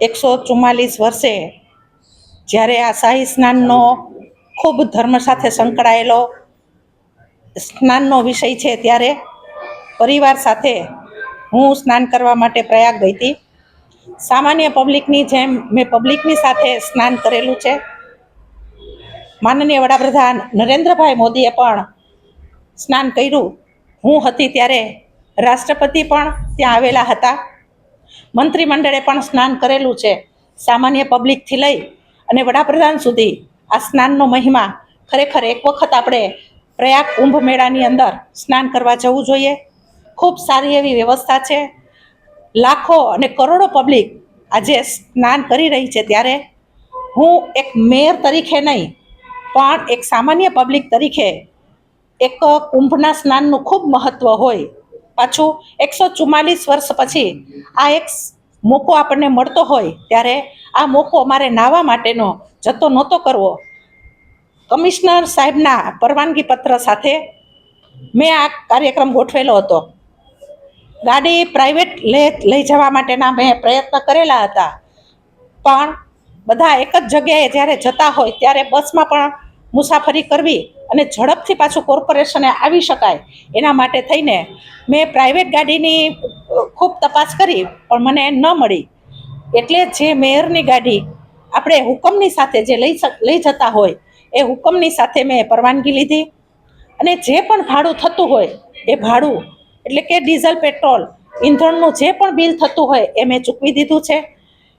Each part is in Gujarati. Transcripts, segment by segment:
એકસો ચુમ્માલીસ વર્ષે જ્યારે આ શાહી સ્નાનનો ખૂબ ધર્મ સાથે સંકળાયેલો સ્નાનનો વિષય છે ત્યારે પરિવાર સાથે હું સ્નાન કરવા માટે પ્રયાગ ગઈ હતી. સામાન્ય પબ્લિકની જેમ મેં પબ્લિકની સાથે સ્નાન કરેલું છે. માનનીય વડાપ્રધાન નરેન્દ્રભાઈ મોદીએ પણ સ્નાન કર્યું. હું હતી ત્યારે રાષ્ટ્રપતિ પણ ત્યાં આવેલા હતા. મંત્રીમંડળે પણ સ્નાન કરેલું છે. સામાન્ય પબ્લિકથી લઈ અને વડાપ્રધાન સુધી આ સ્નાનનો મહિમા ખરેખર એક વખત આપણે પ્રયાગ કુંભ મેળાની અંદર સ્નાન કરવા જવું જોઈએ. ખૂબ સારી એવી વ્યવસ્થા છે. લાખો અને કરોડો પબ્લિક આજે સ્નાન કરી રહી છે ત્યારે હું એક મેયર તરીકે નહીં, પણ એક સામાન્ય પબ્લિક તરીકે એક કુંભના સ્નાનનું ખૂબ મહત્ત્વ હોય. પાછું એકસો ચુમ્માલીસ વર્ષ પછી આ એક મોકો આપણને મળતો હોય ત્યારે આ મોકો મારે નાહવા માટેનો જતો નહોતો કરવો. કમિશનર સાહેબના પરવાનગી પત્ર સાથે મેં આ કાર્યક્રમ ગોઠવેલો હતો. ગાડી પ્રાઇવેટ લે, લઈ જવા માટેના મેં પ્રયત્ન કરેલા હતા. પણ બધા એક જ જગ્યાએ જ્યારે જતા હોય ત્યારે બસમાં પણ મુસાફરી કરવી અને ઝડપથી પાછું કોર્પોરેશને આવી શકાય એના માટે થઈને મેં પ્રાઇવેટ ગાડીની ખૂબ તપાસ કરી, પણ મને ન મળી. એટલે જે મેયરની ગાડી આપણે હુકમની સાથે જે લઈ લઈ જતા હોય, એ હુકમની સાથે મેં પરવાનગી લીધી અને જે પણ ભાડું થતું હોય, એ ભાડું, એટલે કે ડીઝલ, પેટ્રોલ, ઈંધણનું જે પણ બિલ થતું હોય, એ મેં ચૂકવી દીધું છે.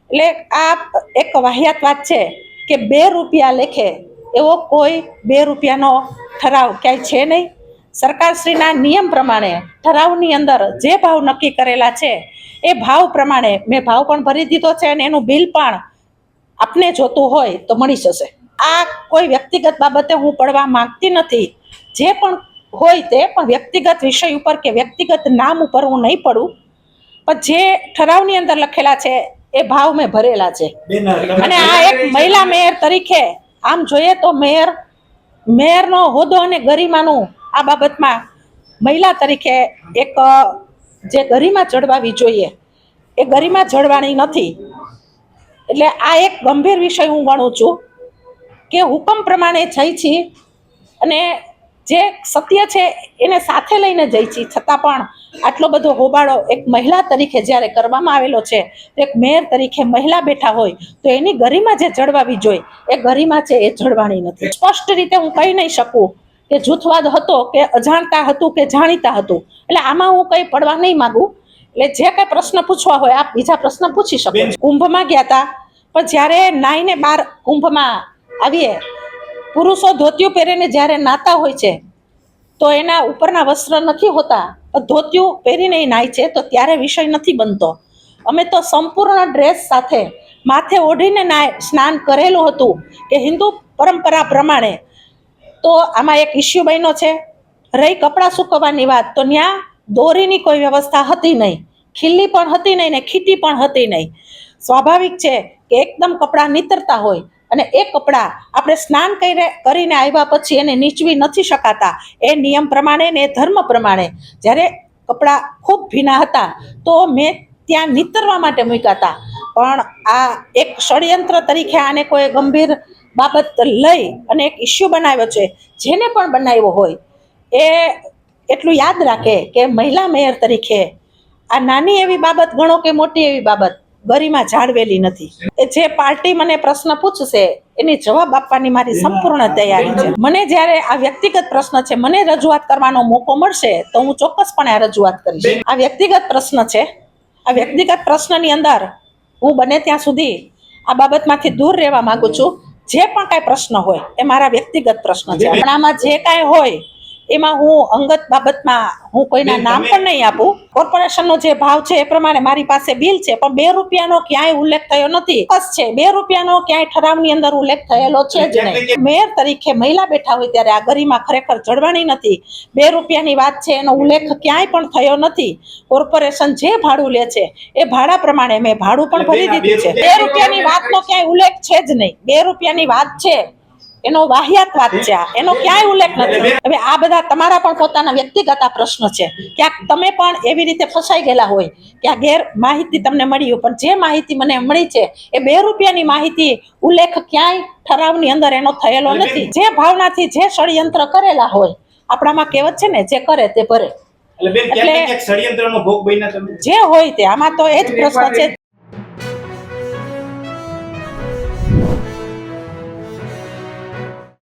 એટલે આ એક વાહિયાત વાત છે કે બે રૂપિયા લેખે એવો કોઈ બે રૂપિયાનો ઠરાવ ક્યાંય છે નહીં. સરકારશ્રીના નિયમ પ્રમાણે ઠરાવની અંદર જે ભાવ નક્કી કરેલા છે એ ભાવ પ્રમાણે મેં ભાવ પણ ભરી દીધો છે અને એનું બિલ પણ આપને જોતું હોય તો મળી જશે. આ કોઈ વ્યક્તિગત બાબતે હું પડવા માંગતી નથી. જે પણ હોય તે પણ વ્યક્તિગત વિષય ઉપર કે વ્યક્તિગત નામ ઉપર હું નહીં પડું. પણ જે ઠરાવની અંદર લખેલા છે એ ભાવ મેં ભરેલા છે. અને આ એક મહિલા મેયર તરીકે આમ જોઈએ તો મેયર, મેયરનો હોદ્દો અને ગરિમાનું આ બાબતમાં મહિલા તરીકે એક જે ગરિમા જળવાવી જોઈએ, એ ગરિમા જળવાણી નથી. એટલે આ એક ગંભીર વિષય હું ગણું છું કે હુકમ પ્રમાણે જઈ છી અને જે સત્ય છે એને સાથે લઈને જઈ છી. છતાં પણ આટલો બધો હોબાળો એક મહિલા તરીકે જ્યારે કરવામાં આવેલો છે એક મેયર તરીકે મહિલા બેઠા હોય તો એની ગરિમા જે જળવાવી જોઈએ એ ગરિમા છે એ જળવાણી નથી. સ્પષ્ટ રીતે હું કહી નહીં શકું કે જૂથવાદ હતો કે અજાણતા હતું કે જાણીતા હતું. એટલે આમાં હું કંઈ પડવા નહીં માગું. એટલે જે કંઈ પ્રશ્ન પૂછવા હોય આપ બીજા પ્રશ્ન પૂછી શકો. કુંભમાં ગયા હતા પણ જ્યારે નાઈને બાર કુંભમાં આવીએ પુરુષો ધોતિયું પહેરીને જ્યારે નાતા હોય છે, તો એના ઉપરના વસ્ત્ર નથી હોતા. ધોતિયું પહેરીને એ નાય છે, તો ત્યારે વિષય નથી બનતો. અમે તો સંપૂર્ણ ડ્રેસ સાથે માથે ઓઢીને નાય, સ્નાન કરેલું હતું કે હિન્દુ પરંપરા પ્રમાણે. તો આમાં એક ઇસ્યુ બન્યો છે, રહી કપડાં સૂકવવાની વાત. તો ત્યાં દોરીની કોઈ વ્યવસ્થા હતી નહીં. ખીલ્લી પણ હતી નહીં ને ખીટી પણ હતી નહીં. સ્વાભાવિક છે કે એકદમ કપડાં નીતરતા હોય અને એ કપડાં આપણે સ્નાન કરીને કરીને આવ્યા પછી એને નીચવી નથી શકાતા. એ નિયમ પ્રમાણે ને ધર્મ પ્રમાણે. જ્યારે કપડાં ખૂબ ભીના હતા, તો મેં ત્યાં નીતરવા માટે મૂક્યા હતા. પણ આ એક ષડયંત્ર તરીકે આને કોઈ ગંભીર બાબત લઈ અને એક ઇસ્યુ બનાવ્યો છે, જેને પણ બનાવ્યો હોય. એ એટલું યાદ રાખે કે મહિલા મેયર તરીકે આ નાની એવી બાબત ગણો કે મોટી એવી બાબત? ગરિમા જાળવેલી નથી. એ જે પાર્ટી મને પ્રશ્ન પૂછશે એની જવાબ આપવાની મારી સંપૂર્ણ તૈયારી છે. મને જ્યારે આ વ્યક્તિગત પ્રશ્ન છે મને રજૂઆત કરવાનો મોકો મળશે તો હું ચોક્કસપણે આ રજૂઆત કરીશ. આ વ્યક્તિગત પ્રશ્ન છે. આ વ્યક્તિગત પ્રશ્નની અંદર હું બને ત્યાં સુધી આ બાબતમાંથી દૂર રહેવા માંગુ છું. જે પણ કાંઈ પ્રશ્ન હોય એ મારા વ્યક્તિગત પ્રશ્ન છે. આમાં જે કાંઈ હોય એમાં હું અંગત બાબતમાં હું કોઈના નામ પણ નહીં આપું. કોર્પોરેશનનો જે ભાવ છે એ પ્રમાણે મારી પાસે બિલ છે પણ બે રૂપિયાનો ક્યાંય ઉલ્લેખ થયો નથી. બસ છે બે રૂપિયાનો ક્યાંય ઠરાવની અંદર ઉલ્લેખ થયેલો છે જ નહીં. મેયર તરીકે મહિલા બેઠા હોય ત્યારે આ ગરીમાં ખરેખર જળવાણી નથી. બે રૂપિયાની વાત છે એનો ઉલ્લેખ ક્યાંય પણ થયો નથી. કોર્પોરેશન જે ભાડું લે છે એ ભાડા પ્રમાણે મેં ભાડું પણ ભરી દીધું છે. બે રૂપિયાની વાતનો ક્યાંય ઉલ્લેખ છે જ નહીં. બે રૂપિયાની વાત છે એનો વાહિયાત વાત છે આ. એનો ક્યાંય ઉલ્લેખ નથી. હવે આ બધા તમારા પણ પોતાના વ્યક્તિગત આ પ્રશ્ન છે. ક્યાંક તમે પણ એવી રીતે ફસાઈ ગયેલા હોય કે આ ગેર માહિતી તમને મળી હોય પણ જે માહિતી મને મળી છે એ બે રૂપિયાની માહિતી ઉલ્લેખ ક્યાંય ઠરાવની અંદર એનો થયેલો નથી. જે ભાવનાથી જે ષડયંત્ર કરેલા હોય આપણામાં કહેવત છે ને જે કરે તે ભરે. એટલે જે હોય તે આમાં તો એ જ પ્રશ્ન છે